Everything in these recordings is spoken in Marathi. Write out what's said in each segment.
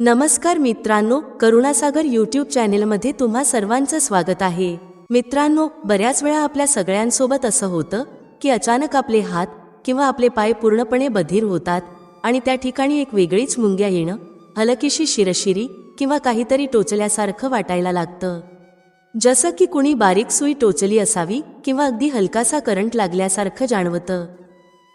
नमस्कार मित्रांनो करुणासागर यूट्यूब चॅनेलमध्ये तुम्हा सर्वांचं स्वागत आहे. मित्रांनो बऱ्याच वेळा आपल्या सगळ्यांसोबत असं होतं की अचानक आपले हात किंवा आपले पाय पूर्णपणे बधीर होतात आणि त्या ठिकाणी एक वेगळीच मुंग्या येणं हलकीशी शिरशिरी किंवा काहीतरी टोचल्यासारखं वाटायला लागतं. जसं की कुणी बारीक सुई टोचली असावी किंवा अगदी हलकासा करंट लागल्यासारखं जाणवतं.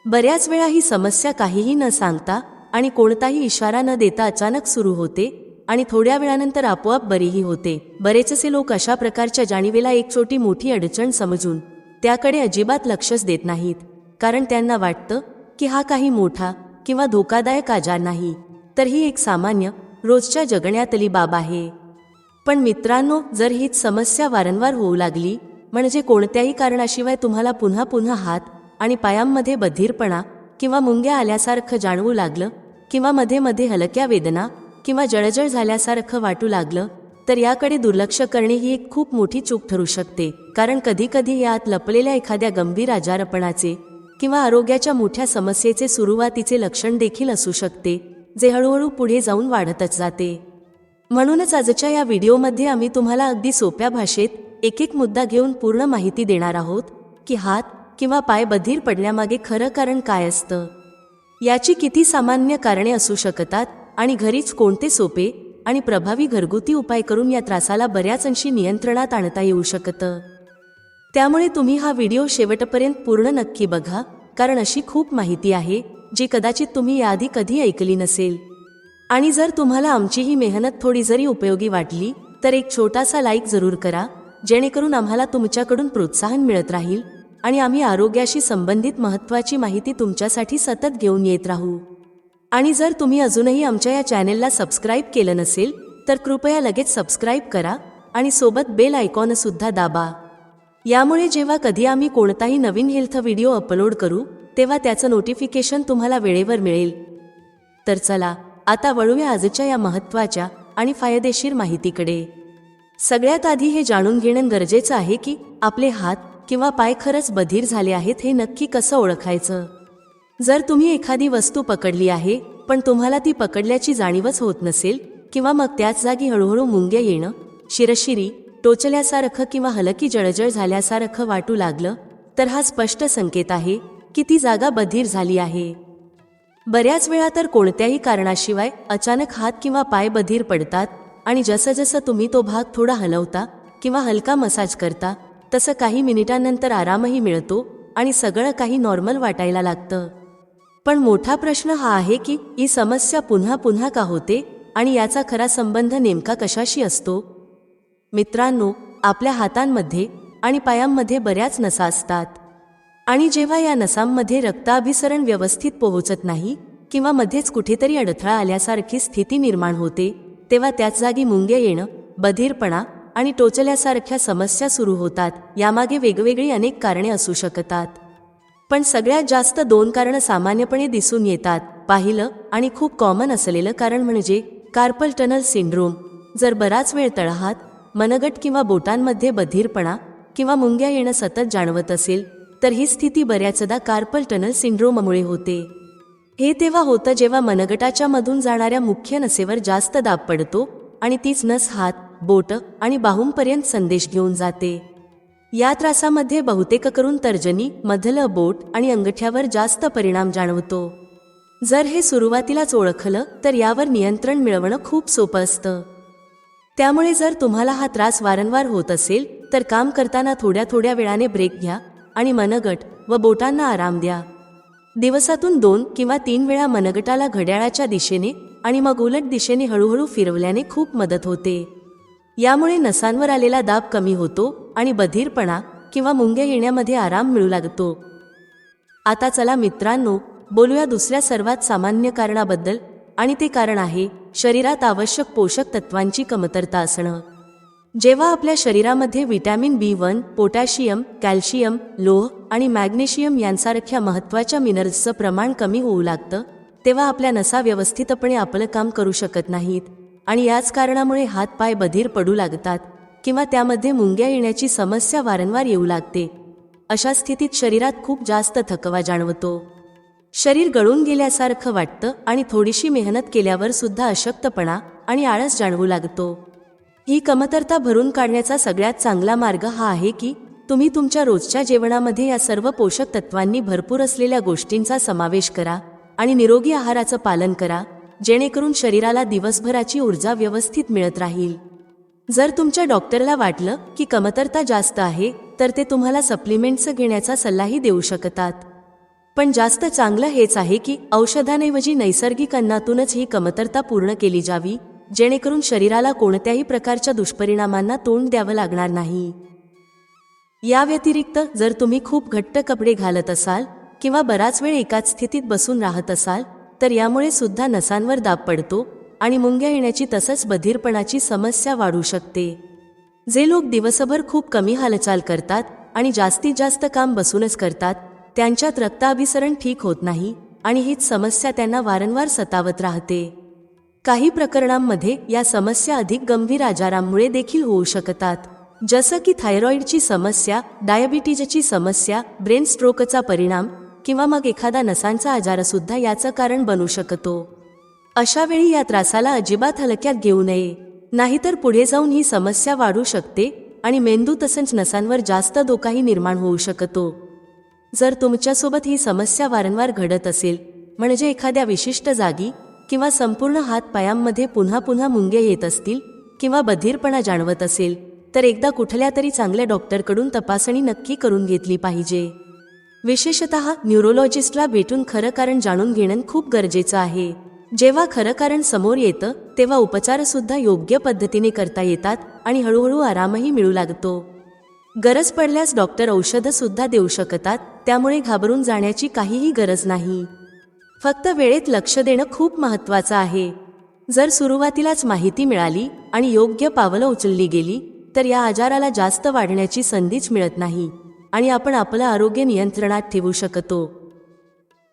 बऱ्याच वेळा ही समस्या काहीही न सांगता आणि कोणताही इशारा न देता अचानक सुरू होते आणि थोड्या वेळानंतर आपोआप बरीही होते. बरेचसे लोक अशा प्रकारच्या जाणीवेला एक छोटी मोठी अडचण समजून त्याकडे अजिबात लक्षच देत नाहीत. कारण त्यांना वाटतं की हा काही मोठा किंवा धोकादायक आजार नाही. तर ही एक सामान्य रोजच्या जगण्यातली बाब आहे. पण मित्रांनो जर हीच समस्या वारंवार होऊ लागली म्हणजे कोणत्याही कारणाशिवाय तुम्हाला पुन्हा पुन्हा हात आणि पायांमध्ये बधीरपणा किंवा मुंग्या आल्यासारखं जाणवू लागलं किंवा मध्ये मध्ये हलक्या वेदना किंवा जळजळ झाल्यासारखं वाटू लागलं तर याकडे दुर्लक्ष करणे ही एक खूप मोठी चूक ठरू शकते. कारण कधीकधी यात लपलेल्या एखाद्या गंभीर आजारपणाचे किंवा आरोग्याच्या मोठ्या समस्येचे सुरुवातीचे लक्षण देखील असू शकते जे हळूहळू पुढे जाऊन वाढतच जाते. म्हणूनच आजच्या या व्हिडिओमध्ये आम्ही तुम्हाला अगदी सोप्या भाषेत एक एक मुद्दा घेऊन पूर्ण माहिती देणार आहोत की हात किंवा पाय बधीर पडण्यामागे खरं कारण काय असतं? याची किती सामान्य कारणे असू शकतात आणि घरीच कोणते सोपे आणि प्रभावी घरगुती उपाय करून या त्रासाला बऱ्याच अंशी नियंत्रणात आणता येऊ शकतं. त्यामुळे तुम्ही हा व्हिडिओ शेवटपर्यंत पूर्ण नक्की बघा कारण अशी खूप माहिती आहे जी कदाचित तुम्ही याआधी कधी ऐकली नसेल. आणि जर तुम्हाला आमची ही मेहनत थोडी जरी उपयोगी वाटली तर एक छोटासा लाईक जरूर करा जेणेकरून आम्हाला तुमच्याकडून प्रोत्साहन मिळत राहील. आणि आम्ही आरोग्याशी संबंधित महत्त्वाची माहिती तुमच्यासाठी सतत घेऊन येत राहू. आणि जर तुम्ही अजूनही आमच्या या चॅनेलला सबस्क्राईब केलं नसेल तर कृपया लगेच सबस्क्राईब करा आणि सोबत बेल आयकॉनसुद्धा दाबा. यामुळे जेव्हा कधी आम्ही कोणताही नवीन हेल्थ व्हिडिओ अपलोड करू तेव्हा त्याचं नोटिफिकेशन तुम्हाला वेळेवर मिळेल. तर चला आता वळूया आजच्या या महत्त्वाच्या आणि फायदेशीर माहितीकडे. सगळ्यात आधी हे जाणून घेणं गरजेचं आहे की आपले हात किंवा पाय खरंच बधीर झाले आहेत हे नक्की कसं ओळखायचं? जर तुम्ही एखादी वस्तू पकडली आहे पण तुम्हाला ती पकडल्याची जाणीवच होत नसेल किंवा मग त्याच जागी हळूहळू मुंग्या येणं शिरशिरी टोचल्यासारखं किंवा हलकी जळजळ झाल्यासारखं वाटू लागलं तर हा स्पष्ट संकेत आहे की ती जागा बधीर झाली आहे. बऱ्याच वेळा तर कोणत्याही कारणाशिवाय अचानक हात किंवा पाय बधीर पडतात आणि जसं जसं तुम्ही तो भाग थोडा हलवता किंवा हलका मसाज करता तसं काही मिनिटांनंतर आरामही मिळतो आणि सगळं काही नॉर्मल वाटायला लागतं. पण मोठा प्रश्न हा आहे की ही समस्या पुन्हा पुन्हा का होते आणि याचा खरा संबंध नेमका कशाशी असतो? मित्रांनो आपल्या हातांमध्ये आणि पायांमध्ये बऱ्याच नसा असतात. आणि जेव्हा या नसांमध्ये रक्ताभिसरण व्यवस्थित पोहोचत नाही किंवा मध्येच कुठेतरी अडथळा आल्यासारखी स्थिती निर्माण होते तेव्हा त्याच जागी मुंग्या येणं बधीरपणा आणि टोचल्यासारख्या समस्या सुरू होतात. यामागे वेगवेगळी अनेक कारणे असू शकतात. पण सगळ्यात जास्त दोन कारणं सामान्यपणे दिसून येतात. पाहिलं आणि खूप कॉमन असलेलं कारण म्हणजे कार्पल टनल सिंड्रोम जर बराच वेळ तळहात मनगट किंवा बोटांमध्ये बधीरपणा किंवा मुंग्या येणं सतत जाणवत असेल तर ही स्थिती बऱ्याचदा कार्पल टनल सिंड्रोममुळे होते. हे तेव्हा होतं जेव्हा मनगटाच्या मधून जाणाऱ्या मुख्य नसेवर जास्त दाब पडतो आणि तीच नस हात बोट आणि बाहूंपर्यंत संदेश घेऊन जाते. या त्रासामध्ये बहुतेक करून तर्जनी मधलं बोट आणि अंगठ्यावर जास्त परिणाम जाणवतो. जर हे सुरुवातीलाच ओळखलं तर यावर नियंत्रण मिळवणं खूप सोपं असतं. त्यामुळे जर तुम्हाला हा त्रास वारंवार होत असेल तर काम करताना थोड्या थोड्या वेळाने ब्रेक घ्या आणि मनगट व बोटांना आराम द्या. दिवसातून दोन किंवा तीन वेळा मनगटाला घड्याळाच्या दिशेने आणि मग उलट दिशेने हळूहळू फिरवल्याने खूप मदत होते. यामुळे नसांवर आलेला दाब कमी होतो आणि बधीरपणा किंवा मुंग्या येण्यामध्ये आराम मिळू लागतो. आता चला मित्रांनो बोलूया दुसऱ्या सर्वात सामान्य कारणाबद्दल आणि ते कारण आहे शरीरात आवश्यक पोषक तत्वांची कमतरता असणं. जेव्हा आपल्या शरीरामध्ये vitamin B one potassium calcium लोह आणि मॅग्नेशियम यांसारख्या महत्त्वाच्या मिनरल्सचं प्रमाण कमी होऊ लागतं तेव्हा आपल्या नसा व्यवस्थितपणे आपलं काम करू शकत नाहीत. आणि याच कारणामुळे हातपाय बधीर पडू लागतात किंवा त्यामध्ये मुंग्या येण्याची समस्या वारंवार येऊ लागते. अशा स्थितीत शरीरात खूप जास्त थकवा जाणवतो. शरीर गळून गेल्यासारखं वाटतं आणि थोडीशी मेहनत केल्यावर सुद्धा अशक्तपणा आणि आळस जाणवू लागतो. ही कमतरता भरून काढण्याचा सगळ्यात चांगला मार्ग हा आहे की तुम्ही तुमच्या रोजच्या जेवणामध्ये या सर्व पोषक तत्वांनी भरपूर असलेल्या गोष्टींचा समावेश करा आणि निरोगी आहाराचं पालन करा जेणेकरून शरीराला दिवसभराची ऊर्जा व्यवस्थित मिळत राहील. जर तुमच्या डॉक्टरला वाटलं की कमतरता जास्त आहे तर ते तुम्हाला सप्लिमेंट्स घेण्याचा सल्लाही देऊ शकतात. पण जास्त चांगलं हेच आहे की औषधांऐवजी नैसर्गिक अन्नातूनच ही कमतरता पूर्ण केली जावी जेणेकरून शरीराला कोणत्याही प्रकारच्या दुष्परिणामांना तोंड द्यावं लागणार नाही. या व्यतिरिक्त जर तुम्ही खूप घट्ट कपडे घालत असाल किंवा बराच वेळ एकाच स्थितीत बसून राहत असाल तर यामुळे सुद्धा नसांवर दाब पडतो आणि मुंग्या येण्याची तसंच बधीरपणाची समस्या वाढू शकते. जे लोक दिवसभर खूप कमी हालचाल करतात आणि जास्तीत जास्त काम बसूनच करतात त्यांच्यात रक्ताभिसरण ठीक होत नाही आणि हीच समस्या त्यांना वारंवार सतावत राहते. काही प्रकरणांमध्ये या समस्या अधिक गंभीर आजारांमुळे देखील होऊ शकतात. जसं की थायरॉईडची समस्या डायबिटीजची समस्या ब्रेन स्ट्रोकचा परिणाम किंवा मग एखादा नसांचा आजारसुद्धा याचं कारण बनू शकतो. अशा वेळी या त्रासाला अजिबात हलक्यात घेऊ नये. नाहीतर पुढे जाऊन ही समस्या वाढू शकते आणि मेंदू तसंच नसांवर जास्त धोकाही निर्माण होऊ शकतो. जर तुमच्यासोबत ही समस्या वारंवार घडत असेल म्हणजे एखाद्या विशिष्ट जागी किंवा संपूर्ण हातपायांमध्ये पुन्हा पुन्हा मुंगे येत असतील किंवा बधीरपणा जाणवत असेल तर एकदा कुठल्या तरी चांगल्या डॉक्टरकडून तपासणी नक्की करून घेतली पाहिजे. विशेषत न्यूरोलॉजिस्टला भेटून खरं कारण जाणून घेणं खूप गरजेचं आहे. जेव्हा खरं कारण समोर येतं तेव्हा उपचारसुद्धा योग्य पद्धतीने करता येतात आणि हळूहळू आरामही मिळू लागतो. गरज पडल्यास डॉक्टर औषधं सुद्धा देऊ शकतात त्यामुळे घाबरून जाण्याची काहीही गरज नाही. फक्त वेळेत लक्ष देणं खूप महत्त्वाचं आहे. जर सुरुवातीलाच माहिती मिळाली आणि योग्य पावलं उचलली गेली तर या आजाराला जास्त वाढण्याची संधीच मिळत नाही. आणि आपण आपलं आरोग्य नियंत्रणात ठेवू शकतो.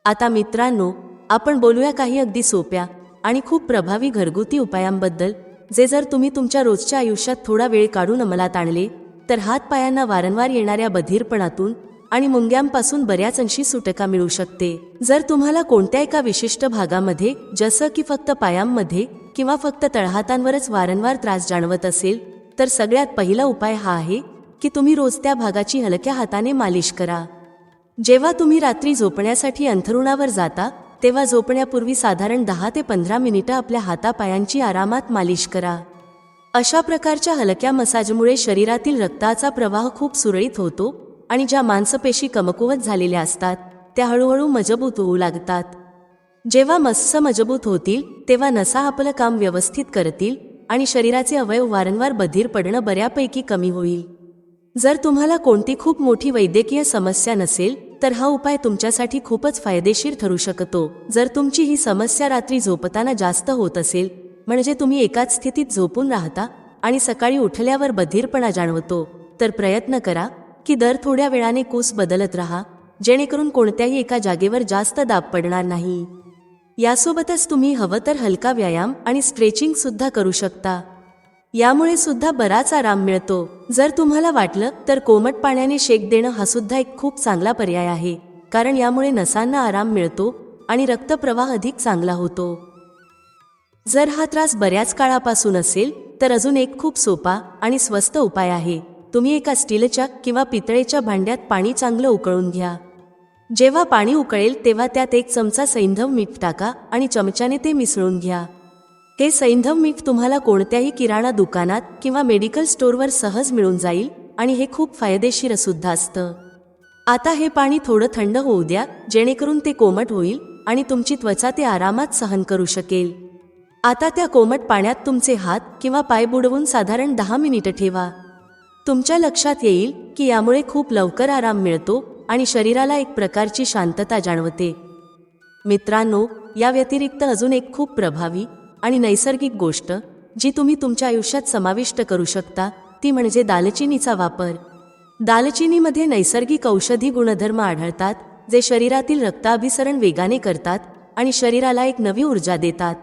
आता मित्रांनो आपण बोलूया काही अगदी सोप्या आणि खूप प्रभावी घरगुती उपायांबद्दल जे जर तुम्ही तुमच्या रोजच्या आयुष्यात थोडा वेळ काढून अंमलात आणले तर हातपायांना वारंवार येणाऱ्या बधीरपणातून आणि मुंग्यांपासून बऱ्याच अंशी सुटका मिळू शकते. जर तुम्हाला कोणत्या एका विशिष्ट भागामध्ये जसं की फक्त पायांमध्ये किंवा फक्त तळहातांवरच वारंवार त्रास जाणवत असेल तर सगळ्यात पहिला उपाय हा आहे की तुम्ही रोज त्या भागाची हलक्या हाताने मालिश करा. जेव्हा तुम्ही रात्री झोपण्यासाठी अंथरुणावर जाता तेव्हा झोपण्यापूर्वी साधारण दहा ते पंधरा मिनिटं आपल्या हातापायांची आरामात मालिश करा. अशा प्रकारच्या हलक्या मसाजमुळे शरीरातील रक्ताचा प्रवाह खूप सुरळीत होतो आणि ज्या मांसपेशी कमकुवत झालेल्या असतात त्या हळूहळू मजबूत होऊ लागतात. जेव्हा मस्स मजबूत होतील तेव्हा नसा आपलं काम व्यवस्थित करतील आणि शरीराचे अवयव वारंवार बधीर पडणं बऱ्यापैकी कमी होईल. जर तुम्हाला कोणती खूप मोठी वैद्यकीय समस्या नसेल तर हा उपाय तुमच्यासाठी खूपच फायदेशीर ठरू शकतो. जर तुमची ही समस्या रात्री झोपताना जास्त होत असेल म्हणजे तुम्ही एकाच स्थितीत झोपून राहता आणि सकाळी उठल्यावर बधीरपणा जाणवतो. तर प्रयत्न करा की दर थोड्या वेळाने कूस बदलत राहा जेणेकरून कोणत्याही एका जागेवर जास्त दाब पडणार नाही. यासोबतच तुम्ही हवं तर हलका व्यायाम आणि स्ट्रेचिंग सुद्धा करू शकता. यामुळे सुद्धा बराच आराम मिळतो. जर तुम्हाला वाटलं तर कोमट पाण्याने शेक देणं हा सुद्धा एक खूप चांगला पर्याय आहे. कारण यामुळे नसांना आराम मिळतो आणि रक्तप्रवाह अधिक चांगला होतो. जर हा त्रास बऱ्याच काळापासून असेल तर अजून एक खूप सोपा आणि स्वस्त उपाय आहे. तुम्ही एका स्टीलच्या किंवा पितळेच्या भांड्यात पाणी चांगलं उकळून घ्या. जेव्हा पाणी उकळेल तेव्हा त्यात एक चमचा सैंधव मीठ टाका आणि चमच्याने ते मिसळून घ्या. हे सैंधव मीठ तुम्हाला कोणत्याही किराणा दुकानात किंवा मेडिकल स्टोअरवर सहज मिळून जाईल आणि हे खूप फायदेशीर सुद्धा असतं. आता हे पाणी थोडं थंड होऊ द्या जेणेकरून ते कोमट होईल आणि तुमची त्वचा ते आरामात सहन करू शकेल. आता त्या कोमट पाण्यात तुमचे हात किंवा पाय बुडवून साधारण दहा मिनिटं ठेवा. तुमच्या लक्षात येईल की यामुळे खूप लवकर आराम मिळतो आणि शरीराला एक प्रकारची शांतता जाणवते. मित्रांनो या व्यतिरिक्त अजून एक खूप प्रभावी आणि नैसर्गिक गोष्ट जी तुम्ही तुमच्या आयुष्यात समाविष्ट करू शकता ती म्हणजे दालचिनीचा वापर. दालचिनीमध्ये नैसर्गिक औषधी गुणधर्म आढळतात जे शरीरातील रक्ताभिसरण वेगाने करतात आणि शरीराला एक नवी ऊर्जा देतात.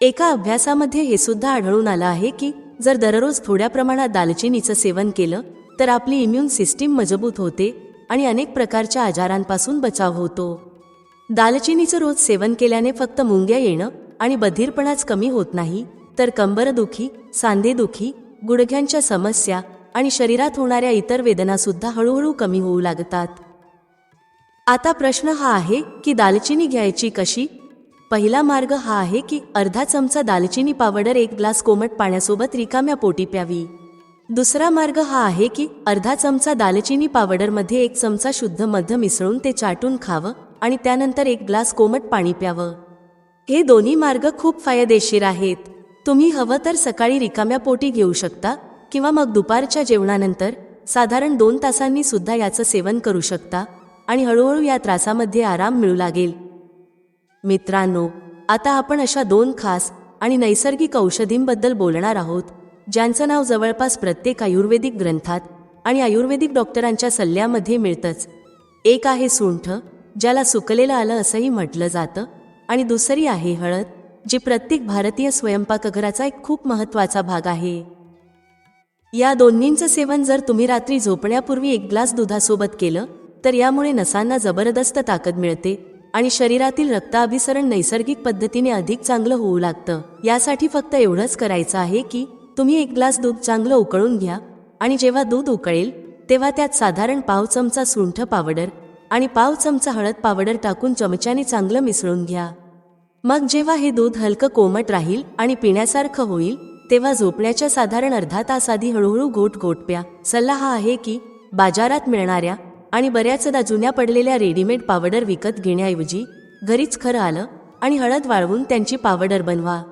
एका अभ्यासामध्ये हे सुद्धा आढळून आलं आहे की जर दररोज थोड्या प्रमाणात दालचिनीचं सेवन केलं तर आपली इम्युन सिस्टीम मजबूत होते आणि अनेक प्रकारच्या आजारांपासून बचाव होतो. दालचिनीचं रोज सेवन केल्याने फक्त मुंग्या येणं आणि बधीरपणाच कमी होत नाही तर कंबरदुखी सांधेदुखी गुडघ्यांच्या समस्या आणि शरीरात होणाऱ्या इतर वेदनासुद्धा हळूहळू कमी होऊ लागतात. आता प्रश्न हा आहे की दालचिनी घ्यायची कशी? पहिला मार्ग हा आहे की अर्धा चमचा दालचिनी पावडर एक ग्लास कोमट पाण्यासोबत रिकाम्या पोटी प्यावी. दुसरा मार्ग हा आहे की अर्धा चमचा दालचिनी पावडरमध्ये एक चमचा शुद्ध मध मिसळून ते चाटून खावं आणि त्यानंतर एक ग्लास कोमट पाणी प्यावं. हे दोन्ही मार्ग खूप फायदेशीर आहेत. तुम्ही हवं तर सकाळी रिकाम्या पोटी घेऊ शकता किंवा मग दुपारच्या जेवणानंतर साधारण दोन तासांनी सुद्धा याचं सेवन करू शकता आणि हळूहळू या त्रासामध्ये आराम मिळू लागेल. मित्रांनो आता आपण अशा दोन खास आणि नैसर्गिक औषधींबद्दल बोलणार आहोत ज्यांचं नाव जवळपास प्रत्येक आयुर्वेदिक ग्रंथात आणि आयुर्वेदिक डॉक्टरांच्या सल्ल्यामध्ये मिळतंच. एक आहे सुंठ ज्याला सुकलेलं आलं असंही म्हटलं जातं आणि दुसरी आहे हळद जी प्रत्येक भारतीय स्वयंपाकघराचा एक खूप महत्त्वाचा भाग आहे. या दोन्हींचं सेवन जर तुम्ही रात्री झोपण्यापूर्वी एक ग्लास दुधासोबत केलं तर यामुळे नसांना जबरदस्त ताकद मिळते आणि शरीरातील रक्ताभिसरण नैसर्गिक पद्धतीने अधिक चांगलं होऊ लागतं. यासाठी फक्त एवढंच करायचं आहे की तुम्ही एक ग्लास दूध चांगलं उकळून घ्या आणि जेव्हा दूध उकळेल तेव्हा त्यात साधारण पाव चमचा सुंठ पावडर आणि पाव चमचा हळद पावडर टाकून चमच्याने चांगलं मिसळून घ्या. मग जेव्हा हे दूध हलकं कोमट राहील आणि पिण्यासारखं होईल तेव्हा झोपण्याच्या साधारण अर्धा तास आधी हळूहळू गोट गोट प्या सल्ला हा आहे की बाजारात मिळणाऱ्या आणि बऱ्याचदा जुन्या पडलेल्या रेडीमेड पावडर विकत घेण्याऐवजी घरीच खरं आलं आणि हळद वाळवून त्यांची पावडर बनवा.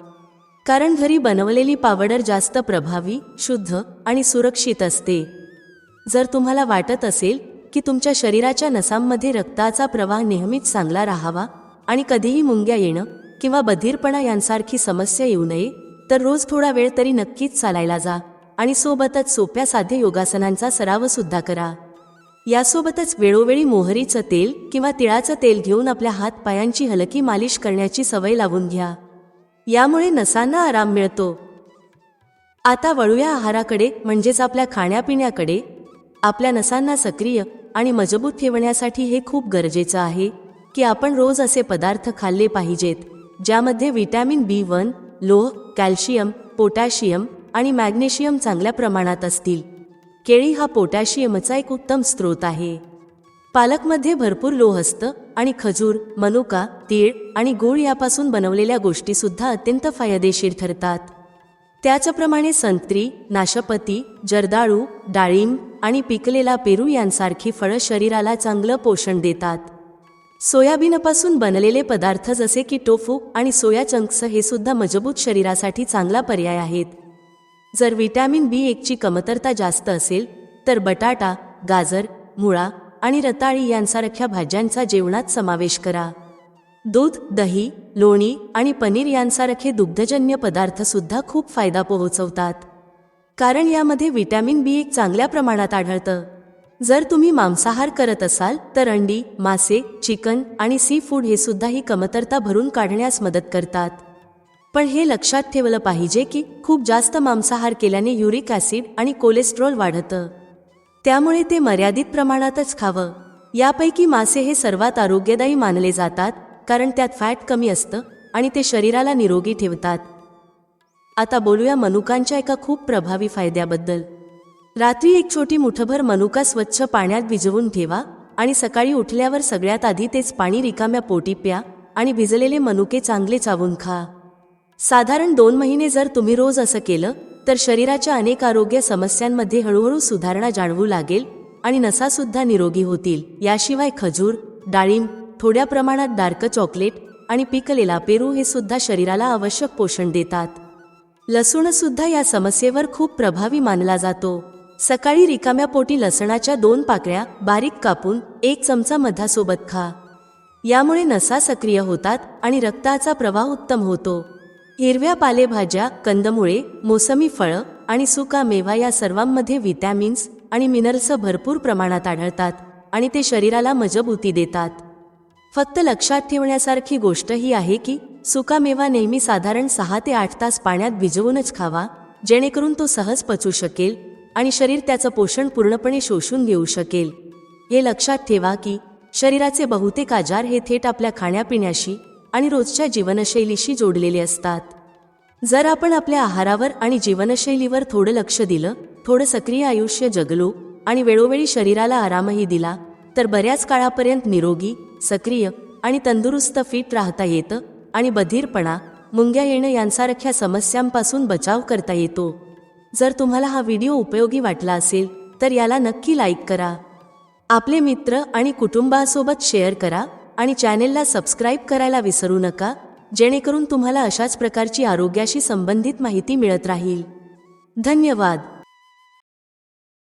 कारण घरी बनवलेली पावडर जास्त प्रभावी शुद्ध आणि सुरक्षित असते. जर तुम्हाला वाटत असेल की तुमच्या शरीराच्या नसांमध्ये रक्ताचा प्रवाह नेहमीच चांगला राहावा आणि कधीही मुंग्या येणं किंवा बधीरपणा यांसारखी समस्या येऊ नये तर रोज थोडा वेळ तरी नक्कीच चालायला जा आणि सोबतच सोप्या साध्य योगासनांचा सराव सुद्धा करा. यासोबतच वेळोवेळी मोहरीचं तेल किंवा तिळाचं तेल घेऊन आपल्या हातपायांची हलकी मालिश करण्याची सवय लावून घ्या. यामुळे नसांना आराम मिळतो. आता वळूया आहाराकडे म्हणजेच आपल्या खाण्यापिण्याकडे. आपल्या नसांना सक्रिय आणि मजबूत ठेवण्यासाठी हे खूप गरजेचं आहे की आपण रोज असे पदार्थ खाल्ले पाहिजेत. ज्यामध्ये व्हिटॅमिन बी वन लोह कॅल्शियम पोटॅशियम आणि मॅग्नेशियम चांगल्या प्रमाणात असतील. केळी हा पोटॅशियमचा एक उत्तम स्रोत आहे. पालकमध्ये भरपूर लोह असतं आणि खजूर मनुका तीळ आणि गूळ यापासून बनवलेल्या गोष्टीसुद्धा अत्यंत फायदेशीर ठरतात. त्याचप्रमाणे संत्री नाशपती जर्दाळू डाळिंब आणि पिकलेला पेरू यांसारखी फळं शरीराला चांगलं पोषण देतात. सोयाबीनपासून बनलेले पदार्थ जसे की टोफू आणि सोया चंक्स हे सुद्धा मजबूत शरीरासाठी चांगला पर्याय आहेत. जर व्हिटॅमिन बी एकची कमतरता जास्त असेल तर बटाटा गाजर मुळा आणि रताळी यांसारख्या भाज्यांचा जेवणात समावेश करा. दूध दही लोणी आणि पनीर यांसारखे दुग्धजन्य पदार्थ सुद्धा खूप फायदा पोहोचवतात. कारण यामध्ये व्हिटॅमिन बी एक चांगल्या प्रमाणात आढळतं. जर तुम्ही मांसाहार करत असाल तर अंडी मासे चिकन आणि सी फूड हे सुद्धा ही कमतरता भरून काढण्यास मदत करतात. पण हे लक्षात ठेवलं पाहिजे की खूप जास्त मांसाहार केल्याने युरिक ॲसिड आणि कोलेस्ट्रॉल वाढतं. त्यामुळे ते मर्यादित प्रमाणातच खावं. यापैकी मासे हे सर्वात आरोग्यदायी मानले जातात कारण त्यात फॅट कमी असतं आणि ते शरीराला निरोगी ठेवतात. आता बोलूया मनुकांच्या एका खूप प्रभावी फायद्याबद्दल. रात्री एक छोटी मुठभर मनुका स्वच्छ पाण्यात भिजवून ठेवा आणि सकाळी उठल्यावर सगळ्यात आधी तेच पाणी रिकाम्या पोटी प्या आणि भिजलेले मनुके चांगले चावून खा. साधारण दोन महिने जर तुम्ही रोज असं केलं तर शरीराच्या अनेक आरोग्य समस्यांमध्ये हळूहळू सुधारणा जाणवू लागेल आणि नसासुद्धा निरोगी होतील. याशिवाय खजूर डाळिंब थोड्या प्रमाणात डार्क चॉकलेट आणि पिकलेला पेरू हे सुद्धा शरीराला आवश्यक पोषण देतात. लसूणसुद्धा या समस्येवर खूप प्रभावी मानला जातो. सकाळी रिकाम्या पोटी लसणाच्या दोन पाकळ्या बारीक कापून एक चमचा मधासोबत खा. यामुळे नसा सक्रिय होतात आणि रक्ताचा प्रवाह उत्तम होतो. हिरव्या पालेभाज्या कंदमुळे मोसमी फळं आणि सुका मेवा या सर्वांमध्ये व्हिटॅमिन्स आणि मिनरल्स भरपूर प्रमाणात आढळतात आणि ते शरीराला मजबूती देतात. फक्त लक्षात ठेवण्यासारखी गोष्ट ही आहे की सुका मेवा नेहमी साधारण सहा ते आठ तास पाण्यात भिजवूनच खावा जेणेकरून तो सहज पचू शकेल आणि शरीर त्याचं पोषण पूर्णपणे शोषून घेऊ शकेल. हे लक्षात ठेवा की शरीराचे बहुतेक आजार हे थेट आपल्या खाण्यापिण्याशी आणि रोजच्या जीवनशैलीशी जोडलेले असतात. जर आपण आपल्या आहारावर आणि जीवनशैलीवर थोडं लक्ष दिलं थोडं सक्रिय आयुष्य जगलो आणि वेळोवेळी शरीराला आरामही दिला तर बऱ्याच काळापर्यंत निरोगी सक्रिय आणि तंदुरुस्त फिट राहता येतं आणि बधीरपणा मुंग्या येणं यांसारख्या समस्यांपासून बचाव करता येतो. जर तुम्हाला हा व्हिडिओ उपयोगी वाटला असेल तर याला नक्की लाईक करा. आपले मित्र आणि कुटुंबासोबत शेअर करा आणि चॅनेलला सबस्क्राईब करायला विसरू नका जेणेकरून तुम्हाला अशाच प्रकारची आरोग्याशी संबंधित माहिती मिळत राहील. धन्यवाद.